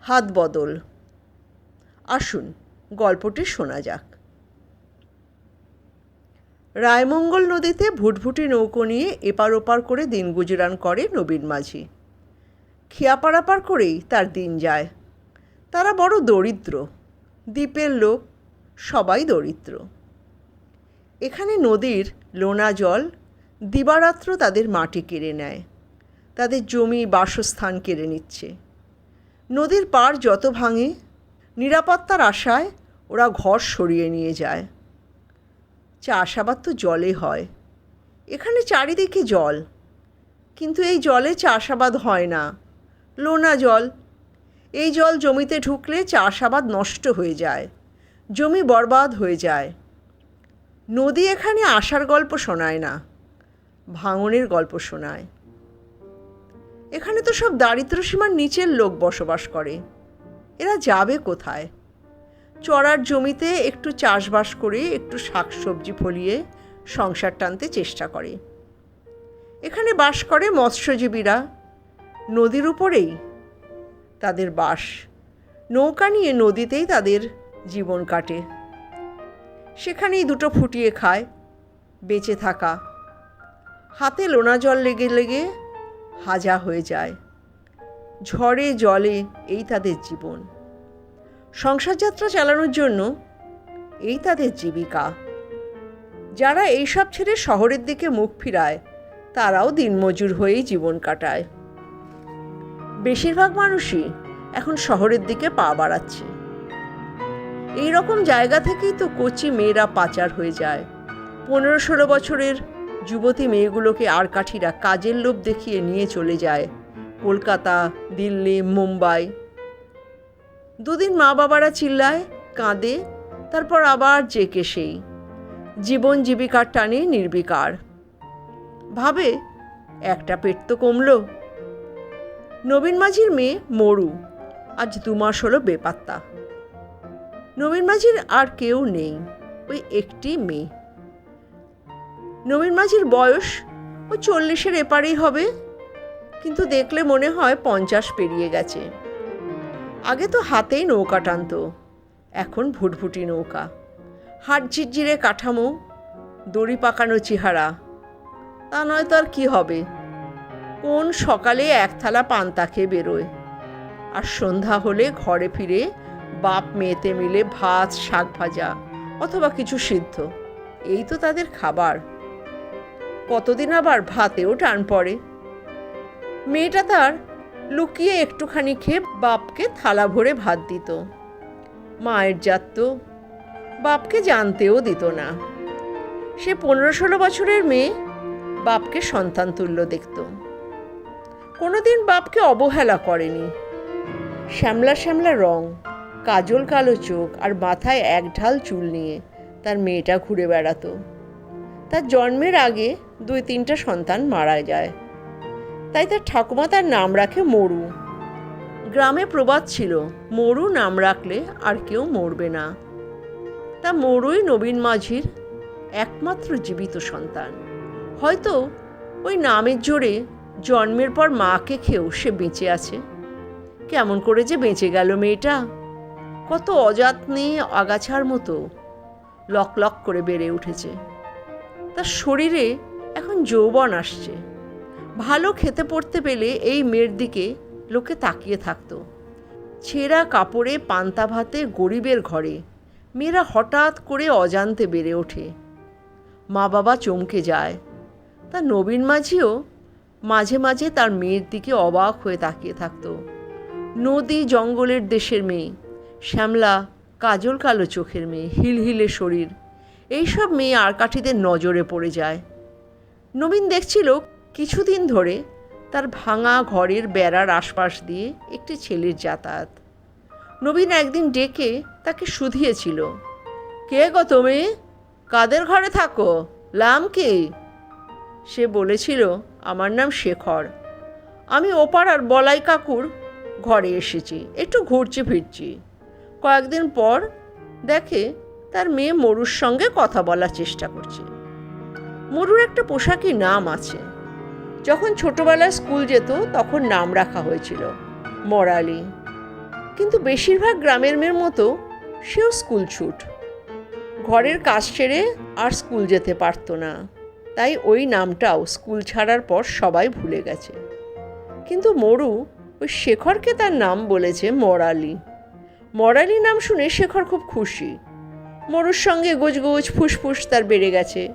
হাত বদল। আসুন, গল্পটি শোনা যাক। রায়মঙ্গল নদীতে ভুটভুটি নৌকো নিয়ে এপার ওপার করে দিন গুজরান করে নবীন মাঝি। খিয়াপাড়াপার করেই তার দিন যায়। তারা বড় দরিদ্র। দ্বীপের লোক সবাই দরিদ্র। এখানে নদীর লোনা জল দিবারাত্র তাদের মাটি কেড়ে নেয়। তাদের জমি বাসস্থান কেড়ে নিচ্ছে। নদীর পাড় যত ভাঙে, নিরাপত্তার আশায় ওরা ঘর সরিয়ে নিয়ে যায়। চাষাবাদ তো জলে হয়। এখানে চারিদিকে জল। কিন্তু এই জলে চাষাবাদ হয় না। লোনা জল। এই জল জমিতে ঢুকলে চাষাবাদ নষ্ট হয়ে যায়। জমি বরবাদ হয়ে যায়। নদী এখানে আসার গল্প শোনায় না। ভাঙনের গল্প শোনায়। এখানে তো সব দারিদ্র সীমার নিচের লোক বসবাস করে। এরা যাবে কোথায়? চড়ার জমিতে একটু চাষবাস করে, একটু শাকসবজি ফলিয়ে সংসার টানতে চেষ্টা করে। এখানে বাস করে মৎস্যজীবীরা। নদীর উপরেই তাদের বাস। নৌকা নিয়ে নদীতেই তাদের জীবন কাটে। সেখানেই দুটো ফুটিয়ে খায়, বেঁচে থাকা। হাতে লোনা জল লেগে লেগে হাজা হয়ে যায়। ঝড়ে, জলে এই তাদের জীবন। সংসারযাত্রা চালানোর জন্য এই তাদের জীবিকা। যারা এইসব ছেড়ে শহরের দিকে মুখ ফিরায়, তারাও দিনমজুর হয়েই জীবন কাটায়। বেশিরভাগ মানুষই এখন শহরের দিকে পা বাড়াচ্ছে। এই রকম জায়গা থেকেই তো কচি মেয়েরা পাচার হয়ে যায়। পনেরো ষোলো বছরের যুবতী মেয়েগুলোকে আর কাঠিরা কাজের লোভ দেখিয়ে নিয়ে চলে যায়। কলকাতা, দিল্লি, মুম্বাই। দুদিন মা বাবারা চিল্লায়, কাঁদে, তারপর আবার জেকে সেই। জীবন জীবিকার টানে নির্বিকার। ভাবে, একটা পেট তো কমলো। নবীন মাঝির মেয়ে মরু। আজ দু মাস হলো বেপাত্তা। নবীন মাঝির আর কেউ নেই, ওই একটি মেয়ে। নবীন মাঝির বয়স ওই চল্লিশের এপারেই হবে। কিন্তু দেখলে মনে হয় পঞ্চাশ পেরিয়ে গেছে। আগে তো হাতেই নৌকা টানতো, এখন ভুটভুটি নৌকা। হাট ঝিরঝিরে কাঠামো, দড়ি পাকানো চেহারা। তা নয় তো আর কী হবে? কোন সকালে এক থালা পান্তা খেয়ে বেরোয়? আর সন্ধ্যা হলে ঘরে ফিরে বাপ মেয়েতে মিলে ভাত, শাক ভাজা অথবা কিছু সিদ্ধ। এই তো তাদের খাবার। কতদিন আবার ভাতেও টান পড়ে। মেয়েটা তার লুকিয়ে একটুখানি খেয়ে বাপকে থালা ভরে ভাত দিত। মায়ের জাত তো, বাপকে জানতেও দিত না। সে পনেরো ষোলো বছরের মেয়ে বাপকে সন্তান তুল্য দেখত। কোনোদিন বাপকে অবহেলা করেনি। শ্যামলা শ্যামলা রং, কাজল কালো চোখ আর মাথায় এক ঢাল চুল নিয়ে তার মেয়েটা ঘুরে বেড়াতো। তার জন্মের আগে দুই তিনটা সন্তান মারা যায়। তাই তার ঠাকুমা তার নাম রাখে মরু। গ্রামে প্রবাদ ছিল, মরু নাম রাখলে আর কেউ মরবে না। তা মরুই নবীন মাঝির একমাত্র জীবিত সন্তান। হয়তো ওই নামের জোরে জন্মের পর মাকে খেয়েও সে বেঁচে আছে। কেমন করে যে বেঁচে গেল মেয়েটা। কত অযত্নে, আগাছার মতো লক লক করে বেড়ে উঠেছে। তার শরীরে এখন যৌবন আসছে। ভালো খেতে পড়তে পেলে এই মেয়ের দিকে লোকে তাকিয়ে থাকতো। ছেঁড়া কাপড়ে পান্তা ভাতে গরিবের ঘরে, মেয়েরা হঠাৎ করে অজান্তে বেড়ে ওঠে। মা বাবা চমকে যায়। তা নবীন মাঝিও মাঝে মাঝে তার মেয়ের দিকে অবাক হয়ে তাকিয়ে থাকতো। নদী জঙ্গলের দেশের মেয়ে, শ্যামলা কাজল কালো চোখের মেয়ে, হিলহিলে শরীর। এইসব মেয়ে আর কাঠিদের নজরে পড়ে যায়। নবীন দেখছিল কিছুদিন ধরে তার ভাঙা ঘরের বেড়ার আশপাশ দিয়ে একটি ছেলের যাতায়াত। নবীন একদিন ডেকে তাকে শুধিয়েছিল, কে গো তুমি? কাদের ঘরে থাকো? লাম কি? সে বলেছিল, আমার নাম শেখর। আমি ওপাড়ার বলাই কাকুর ঘরে এসেছি, একটু ঘুরছি ফিরছি। কয়েকদিন পর দেখে তার মেয়ে মরুর সঙ্গে কথা বলার চেষ্টা করছে। মরুর একটা পোশাকি নাম আছে। যখন ছোটবেলায় স্কুল যেত, তখন নাম রাখা হয়েছিল, মরালি। কিন্তু বেশিরভাগ গ্রামের মেয়ের মতো সেও স্কুল ছুট। ঘরের কাজ সেরে আর স্কুল যেতে পারতো না। তাই ওই নামটাও স্কুল ছাড়ার পর সবাই ভুলে গেছে। কিন্তু মরু ওই শেখরকে তার নাম বলেছে মরালি। মরালি নাম শুনে শেখর খুব খুশি। মরুর সঙ্গে গোজগোজ ফুসফুস তার বেড়ে গেছে।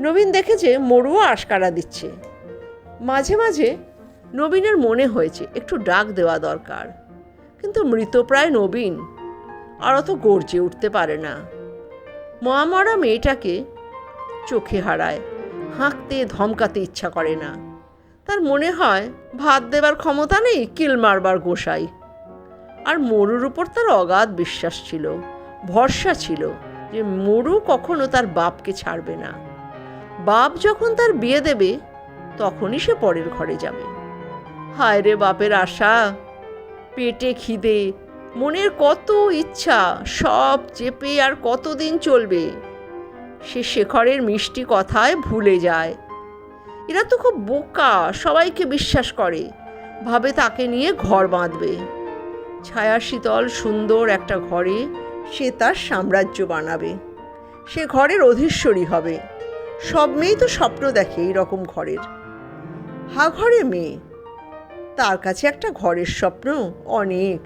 নবীন দেখেছে মরুও আশকারা দিচ্ছে। মাঝে মাঝে নবীনের মনে হয়েছে, একটু ডাক দেওয়া দরকার। কিন্তু মৃতপ্রায় নবীন, আর অত গর্জে উঠতে পারে না। মরা মেয়েটাকে চোখে হারায়, হাঁকতে, ধমকাতে ইচ্ছা করে না। তার মনে হয়, ভাত দেবার ক্ষমতা নেই, কিল মারবার গোসাই। আর মরুর উপর তার অগাধ বিশ্বাস ছিল। ভরসা ছিল যে মরু কখনো তার বাপকে ছাড়বে না। বাপ যখন তার বিয়ে দেবে, তখনই সে পরের ঘরে যাবে। হায় রে বাপের আশা! পেটে খিদে, মনের কত ইচ্ছা, সব চেপে আর কতদিন চলবে? সে শেখরের মিষ্টি কথায় ভুলে যায়। এরা তো খুব বোকা, সবাইকে বিশ্বাস করে। ভাবে তাকে নিয়ে ঘর বাঁধবে। ছায়া শীতল সুন্দর একটা ঘরে সে তার সাম্রাজ্য বানাবে। সে ঘরের অধীশ্বরী হবে। সব মেয়েই তো স্বপ্ন দেখে এই রকম ঘরের। হা ঘরে মেয়ে। তার কাছে একটা ঘরের স্বপ্ন অনেক।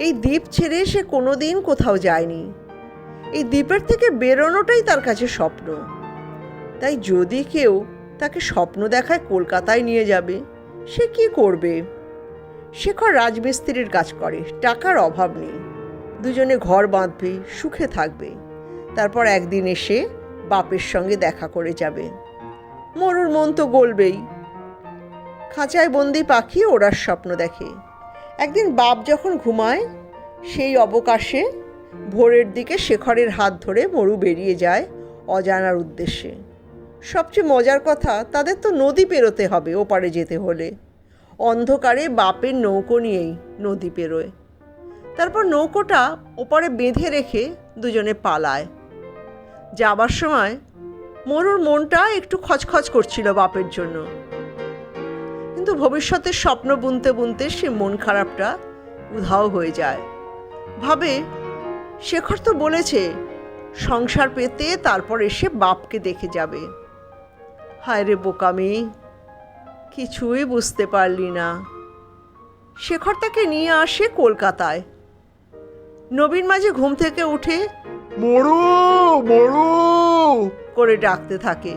এই দ্বীপ ছেড়ে সে কোনো দিন কোথাও যায়নি। এই দ্বীপের থেকে বেরোনোটাই তার কাছে স্বপ্ন। তাই যদি কেউ তাকে স্বপ্ন দেখায় কলকাতায় নিয়ে যাবে, সে কি করবে? শেখর রাজমিস্ত্রির কাজ করে, টাকার অভাব নেই। দুজনে ঘর বাঁধবে, সুখে থাকবে। তারপর একদিন এসে বাপের সঙ্গে দেখা করে যাবে। মরুর মন তো গলবেই। খাঁচায় বন্দি পাখি ওড়ার স্বপ্ন দেখে। একদিন বাপ যখন ঘুমায়, সেই অবকাশে ভোরের দিকে শেখরের হাত ধরে মরু বেরিয়ে যায় অজানার উদ্দেশ্যে। সবচেয়ে মজার কথা, তাদের তো নদী পেরোতে হবে ওপারে যেতে হলে। অন্ধকারে বাপের নৌকো নিয়েই নদী পেরোয়। তারপর নৌকোটা ওপারে বেঁধে রেখে দুজনে পালায়। যাবার সময় মরুর মনটা একটু খচখচ করছিল বাপের জন্য। কিন্তু ভবিষ্যতের স্বপ্ন বুনতে বুনতে সে মন খারাপটা উধাও হয়ে যায়। ভাবে, শেখর তো বলেছে, সংসার পেতে তারপর এসে বাপকে দেখে যাবে। হায় রে বোকামি কিছুই বুঝতে পারলি না। শেখর তাকে নিয়ে আসে কলকাতায়। নবীন মাঝে ঘুম থেকে উঠে মরু মরু। করে ডাকতে থাকে।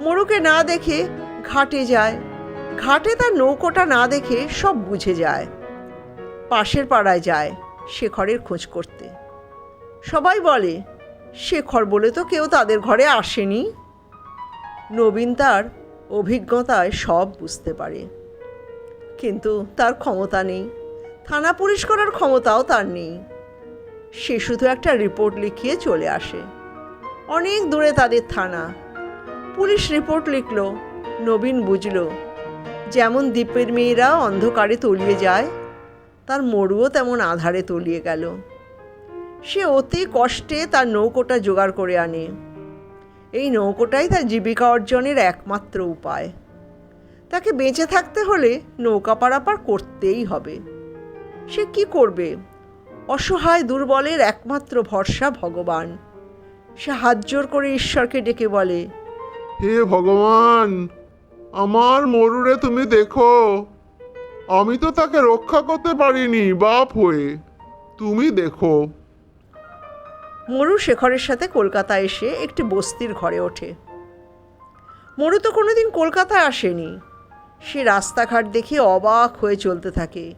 মরুকে না দেখে ঘাটে যায়। ঘাটে তার নৌকোটা না দেখে সব বুঝে যায়। পাশের পাড়ায় যায় শেখরের খোঁজ করতে। সবাই বলে শেখর বলে তো কেউ তাদের ঘরে আসেনি? নবীন তার অভিজ্ঞতায় সব বুঝতে পারে। কিন্তু তার ক্ষমতা নেই। থানা পুলিশ করার ক্ষমতাও তার নেই। সে শুধু একটা রিপোর্ট লিখিয়ে চলে আসে। অনেক দূরে তাদের থানা। পুলিশ রিপোর্ট লিখল, নবীন বুঝল, যেমন দ্বীপের মেয়েরা অন্ধকারে তলিয়ে যায়, তার মরুও তেমন আধারে তলিয়ে গেল। সে অতি কষ্টে তার নৌকোটা জোগাড় করে আনে। এই নৌকোটাই তার জীবিকা অর্জনের একমাত্র উপায়। তাকে বেঁচে থাকতে হলে নৌকা পারাপার করতেই হবে। সে কি করবে? অসহায় দুর্বলের একমাত্র ভরসা ভগবান। সে হাত জোর করে ঈশ্বরকে ডেকে বলে হে ভগবান আমার মরুরে তুমি দেখো। আমি তো তাকে রক্ষা করতে পারিনি বাপ হয়ে। তুমি দেখো। মরু শেখরের সাথে কলকাতা এসে একটি বস্তির ঘরে ওঠে। মরু তো কোনোদিন কলকাতায় আসেনি। সে রাস্তাঘাট দেখে অবাক হয়ে চলতে থাকে।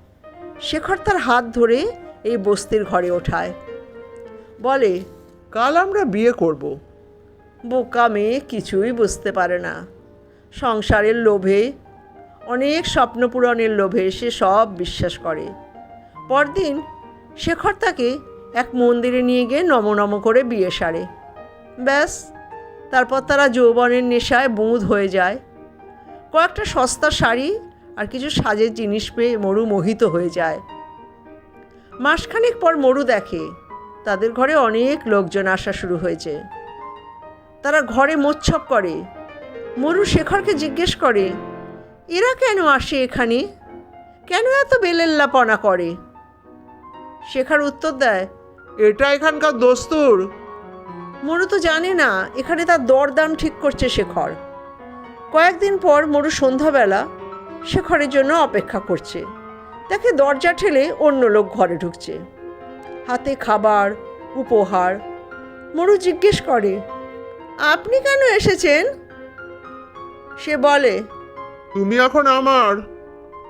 শেখর তার হাত ধরে এই বস্তির ঘরে ওঠায়। বলে কাল আমরা বিয়ে করব। বোকা মেয়ে কিছুই বুঝতে পারে না। সংসারের লোভে অনেক স্বপ্ন পূরণের লোভে সে সব বিশ্বাস করে। পরদিন শেখর তাকে এক মন্দিরে নিয়ে গিয়ে নম নম করে বিয়ে সারে। ব্যাস তারপর তারা যৌবনের নেশায় বুঁদ হয়ে যায়। কয়েকটা সস্তা শাড়ি আর কিছু সাজের জিনিস পেয়ে মরু মোহিত হয়ে যায়। মাসখানেক পর মরু দেখে তাদের ঘরে অনেক লোকজন আসা শুরু হয়েছে। তারা ঘরে মোচ্ছপ করে। মরু শেখরকে জিজ্ঞেস করে এরা কেন আসে এখানে? কেন এত বেলেল্লাপনা করে? শেখর উত্তর দেয় এটা এখানকার দস্তুর। মরু তো জানে না এখানে তার দরদাম ঠিক করছে শেখর। কয়েকদিন পর মরু সন্ধ্যাবেলা শেখরের জন্য অপেক্ষা করছে। তাকে দরজা ঠেলে অন্য লোক ঘরে ঢুকছে। হাতে খাবার উপহার। মরু জিজ্ঞেস করে আপনি কেন এসেছেন? সে বলে তুমি এখন আমার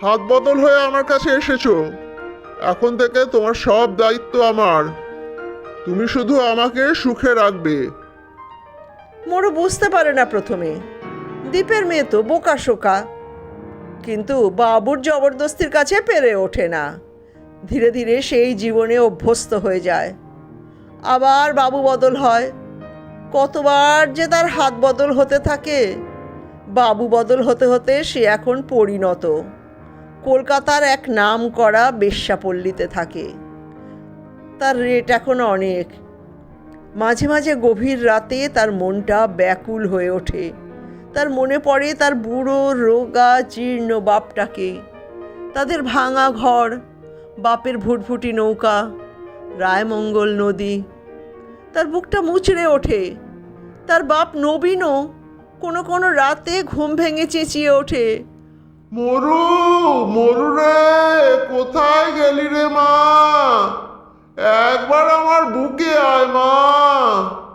হাত বদল হয়ে আমার কাছে এসেছ। এখন থেকে তোমার সব দায়িত্ব আমার। তুমি শুধু আমাকে সুখে রাখবে। মোড়ো বুঝতে পারে না প্রথমে। দ্বীপের মেয়ে তো বোকা শোকা। কিন্তু বাবুর জবরদস্তির কাছে পেরে ওঠে না। ধীরে ধীরে সেই জীবনে অভ্যস্ত হয়ে যায়। আবার বাবু বদল হয়। কতবার যে তার হাত বদল হতে থাকে, বাবু বদল হতে হতে সে এখন পরিণত। কলকাতার এক নাম করা বেশ্যাপল্লীতে থাকে। তার রেট এখন অনেক। মাঝে মাঝে গভীর রাতে তার মনটা ব্যাকুল হয়ে ওঠে। তার মনে পড়ে তার বুড়ো, রোগা, জীর্ণ বাপটাকে। তাদের ভাঙা ঘর, বাপের ভুটভুটি নৌকা, রায়মঙ্গল নদী। তার বুকটা মুচড়ে ওঠে। তার বাপ নবীনও কোনো কোনো রাতে ঘুম ভেঙে চেঁচিয়ে ওঠে। মরু মরু রে, কোথায় গেলি রে মা? একবার আমার বুকে আয় মা।